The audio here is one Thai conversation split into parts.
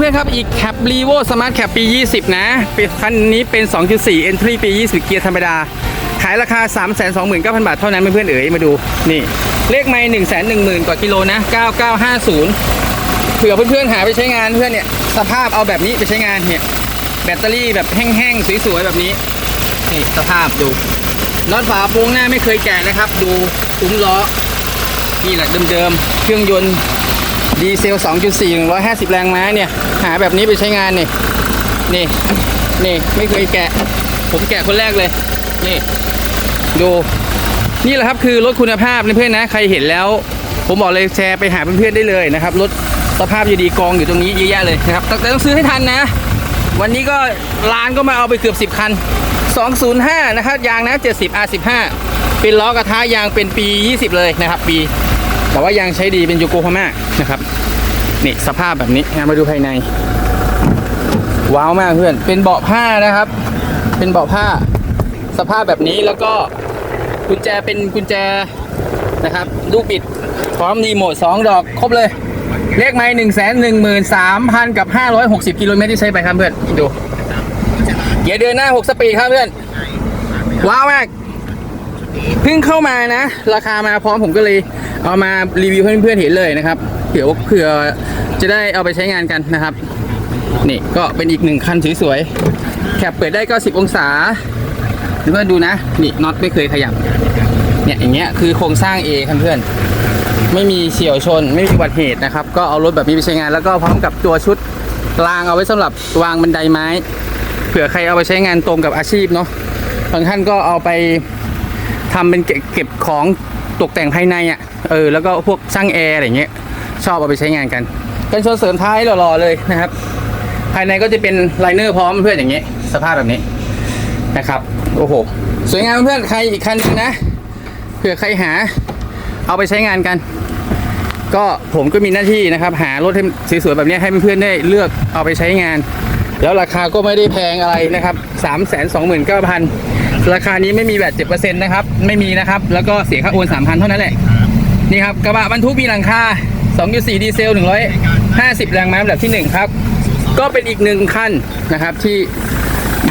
เพื่อนครับ อีกแคปรีโวสมาร์ทแคปปี 20 นะป็นคันนี้เป็น 2.4 Entry ปี 20 เกียร์ธรรมดา ขายราคา 329,000 บาทเท่านั้นเพื่อนๆเอ๋ยมาดู นี่ เลขไม่1 1 0 0 0 0 กว่ากิโลนะ 9950 เผื่อเพื่อนๆหาไปใช้งานเพื่อนเนี่ย สภาพเอาแบบนี้ไปใช้งานเนี่ยแบตเตอรี่แบบแห้งๆ สวยๆ แบบนี้ นี่สภาพดูน็อตฝาโปรงหน้าไม่เคยแกะนะครับ ดูซุ้มล้อนี่แหละเดิมๆ เครื่องยนต์ ดีเซล 2.4 150 แรงม้าเนี่ย หาแบบนี้ไปใช้งานนี่ นี่ นี่ ไม่เคยแกะ ผมแกะคนแรกเลย นี่ ดู นี่แหละครับคือรถคุณภาพเพื่อนนะ ใครเห็นแล้ว ผมบอกเลยแชร์ไปหาเพื่อนๆได้เลยนะครับ รถสภาพดีกองอยู่ตรงนี้เยอะแยะเลยนะครับต่แต่ต้องซื้อให้ทันนะ วันนี้ก็ร้านก็มาเอาไปเกือบ 10 คัน 205 นะครับ ยางนะ 70 R15 เป็นล้อกระทะยางเป็นปี 20 เลยนะครับ ปี แต่ว่ายางใช้ดีเป็นโยโกฮาม่านะครับนี่สภาพแบบนี้นะมาดูภายใน ว้าวมากเพื่อน เป็นเบาะผ้านะครับ เป็นเบาะผ้า สภาพแบบนี้แล้วก็กุญแจเป็นกุญแจนะครับลูกบิดพร้อมรีโมทสองดอกครบเลย เลขไม้หนึ่งแสนหนึ่งหมื่นสามพันกับห้าร้อยหกสิบกิโลเมตรที่ใช้ไปครับเพื่อนดูเกียร์เดือนหน้าหกสปีดครับเพื่อน ว้าวมาก เพิ่งเข้ามานะ ราคามาพร้อมผมก็เลยเอามารีวิวให้เพื่อนๆเห็นเลยนะครับเผื่อเผื่อจะได้เอาไปใช้งานกันนะครับ นี่ก็เป็นอีกหนึ่งคันสวยๆแคปเปิดได้ก็ 10 องศาเพื่อนดูนะนี่น็อตไม่เคยขยับเนี่ยอย่างเงี้ยคือโครงสร้าง A ครับเพื่อนไม่มีเฉียวชนไม่มีอุบัติเหตุนะครับ ก็เอารถแบบนี้ไปใช้งานแล้วก็พร้อมกับตัวชุดรางเอาไว้สำหรับวางบันไดไม้เผื่อใครเอาไปใช้งานตรงกับอาชีพเนาะบางท่านก็เอาไป ทำเป็นเก็บของตกแต่งภายในอะ่ะเออแล้วก็พวกช่างแอร์อะไรเงี้ยชอบเอาไปใช้งานกันกันชนเสริมท้ายหล่อๆเลยนะครับ ภายในก็จะเป็นไลเนอร์พร้อมเพื่อนอย่างเงี้ยสภาพแบบนี้นะครับโอ้โหสวยงามเพื่อนใครอีกคันนึงนะเผื่อใครหาเอาไปใช้งานกัน ก็ผมก็มีหน้าที่นะครับ หารถสวยๆแบบนี้ให้เพื่อนๆได้เลือกเอาไปใช้งาน แล้วราคาก็ไม่ได้แพงอะไรนะครับ 3 2 9 0 0 0 ราคานี้ไม่มีแบต7%นะครับ ไม่มีนะครับ แล้วก็เสียค่าโอน3,000เท่านั้นแหละ นี่ครับ กระบะบรรทุกมีหลังคา2.4 ดีเซล 150 แรงม้าแบบที่ 1 ครับ ก็เป็นอีกหนึ่งคันนะครับที่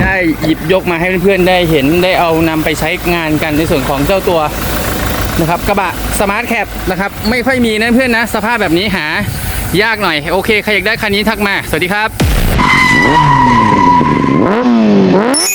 ได้หยิบยกมาให้เพื่อนๆได้เห็นได้เอานำไปใช้งานกันในส่วนของเจ้าตัวนะครับกระบะสมาร์ทแคปนะครับไม่ค่อยมีนะเพื่อนนะ สภาพแบบนี้หายากหน่อย โอเค ใครอยากได้คันนี้ทักมา สวัสดีครับ